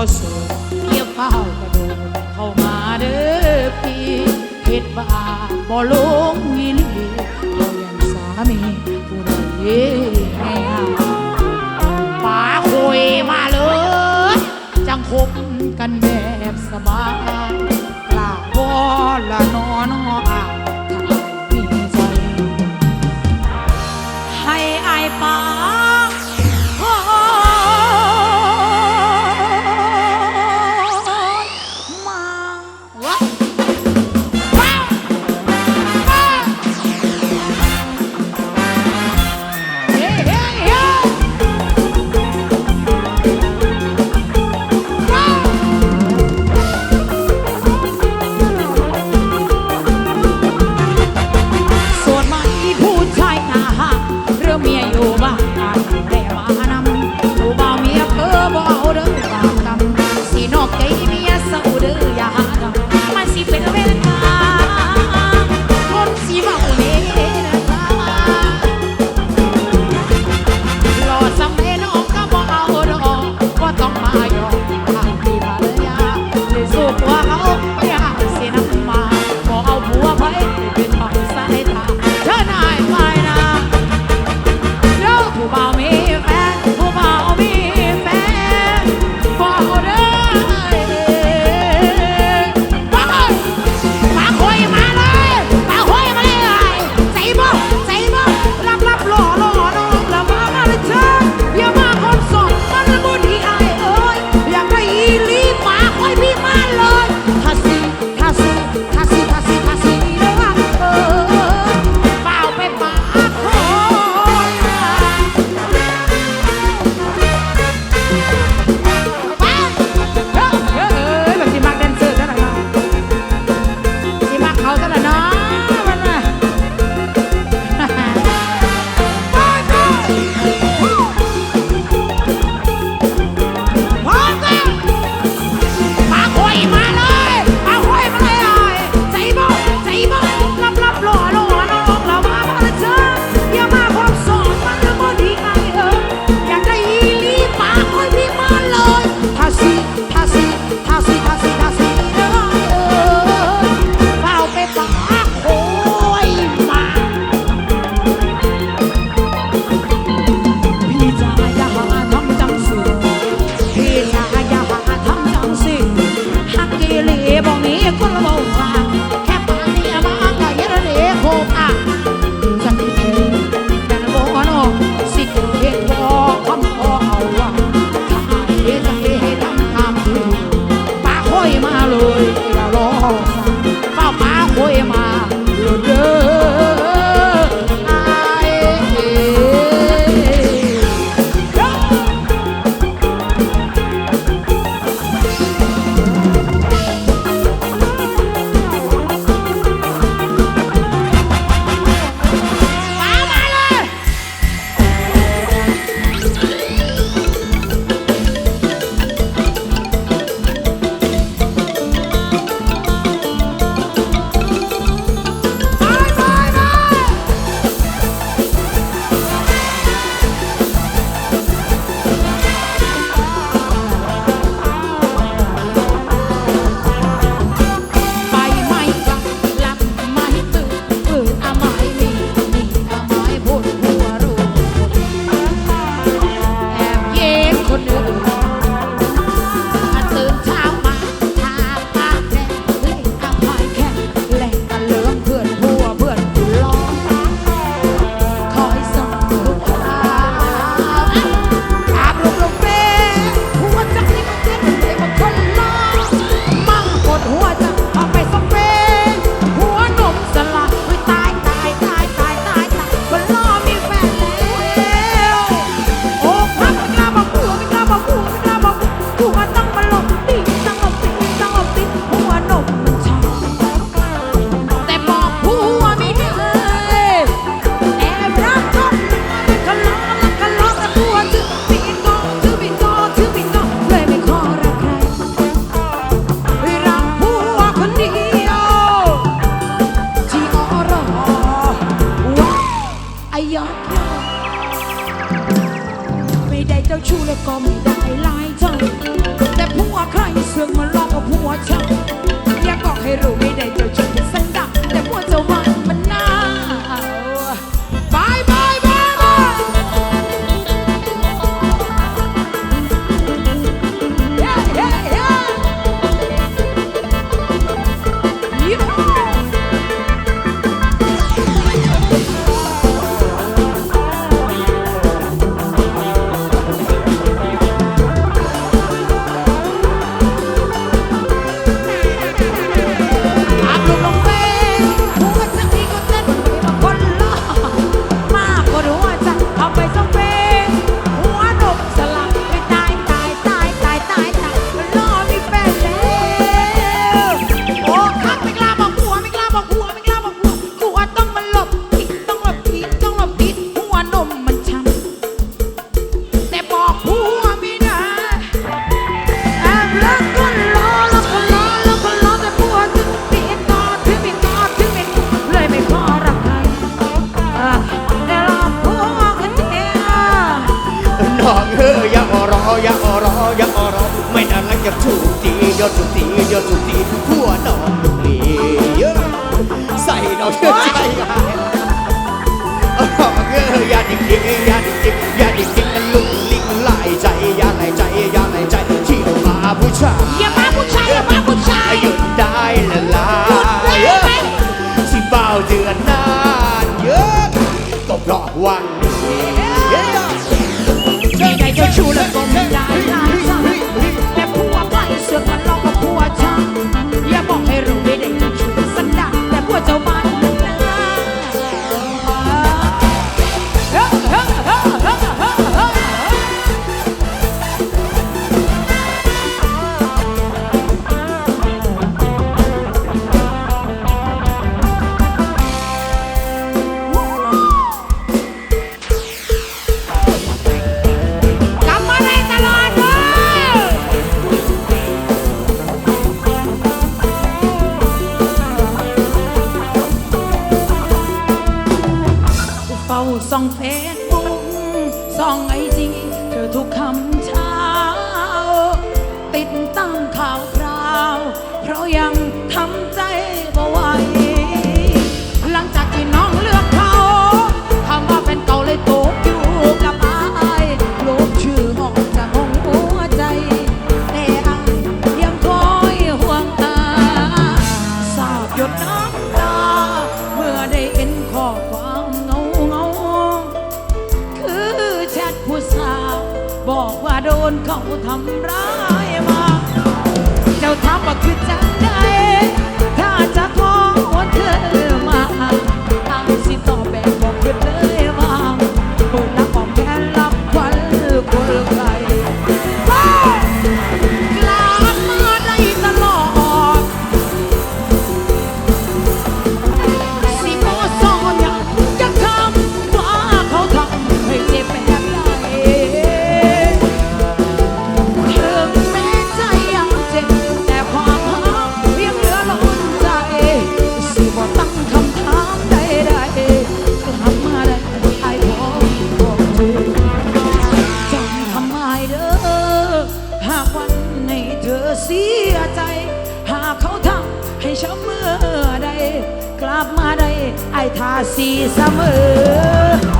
บ่ดเยี่ยเฝ้ากระโดดเข้ามาเด้อพี่เฮ็ดบาบ่ลงอีหลีเรายังสามีผู้ใดเห้หาป้าคุยมาเลย จังคบกันแบบสบายกล้าบ่ละนอนออาถ้ามีใจ ให้อายป้า ยอดสุตียอดสุตีหัวดอกดุกลีเยอใส่ดอกเยอะใส่เอาดอกเยอะยาดิกิยาดิกิยาดิกินั้นลุงลิงหลายใจย่าหลายใจย่าหลายใจที่มาผู้ชายอย่ามาผู้ชายอย่ามาผู้ชายหยุดได้ละลายสิเบาเดือนนานเยอะตบดอกวันเย้ที่ไหนเจ้าชู้แล้วก็ ทาสีเสมอ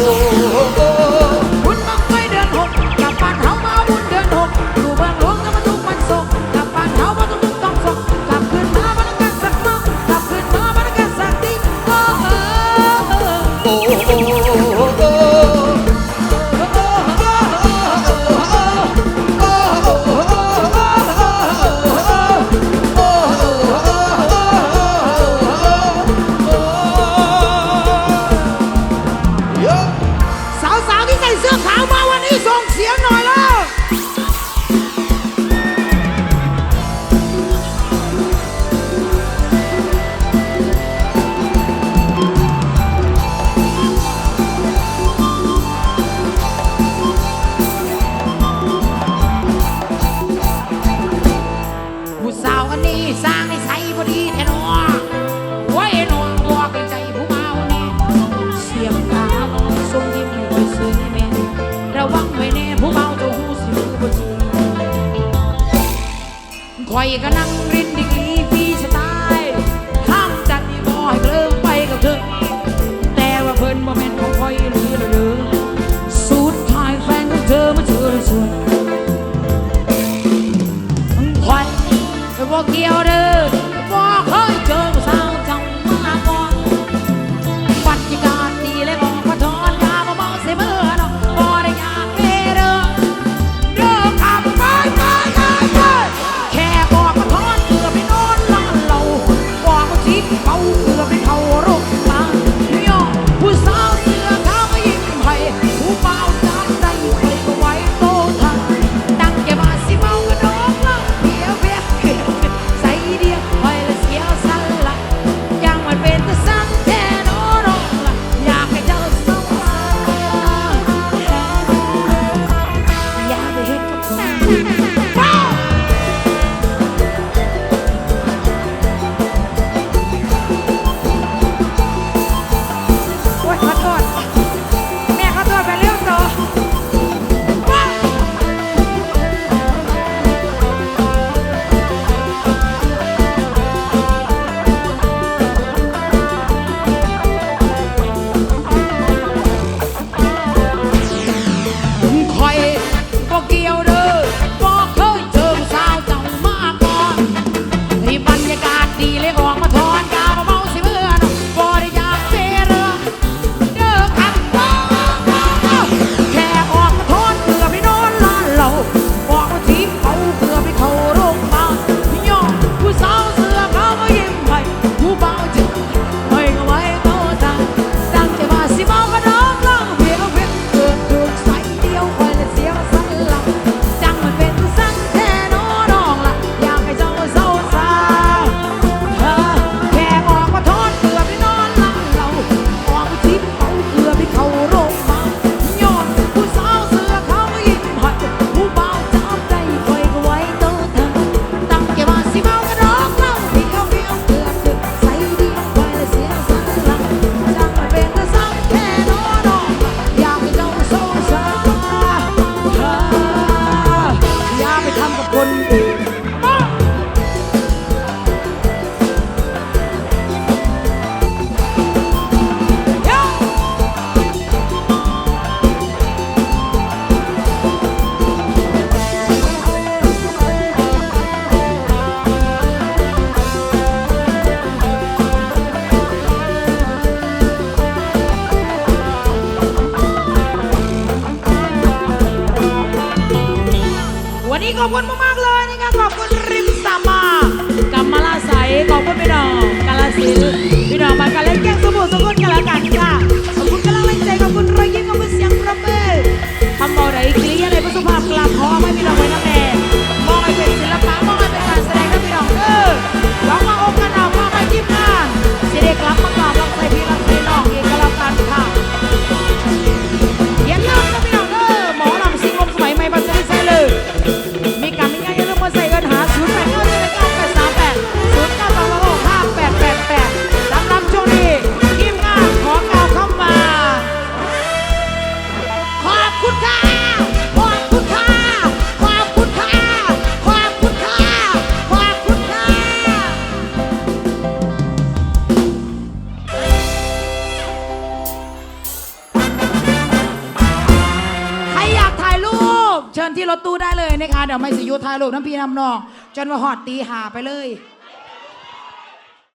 Lord. คอยก็นั่งรินดิกรีพี่สไตล์ข้ามจัดอีบอให้เคลิ้มไปกับเธอ แต่ว่าเพิ่นบ่แม่นของคอยหรือละเด้อสุดท้ายแฟนของเธอมาเจอเลยส่วนคอยบ่เกี่ยวเด้อ Keep. oh. ขอบคุณมากๆเลยนะคะขอบคุณริมสามากำมะลาใสขอบคุณพี่น้องกาลสินพี่น้องมานกาเล่นแกงสบู่ทุคนกันละกันค่ะ ลูกน้ำพี่น้ำน้อง จนว่าหอดตีหาไปเลย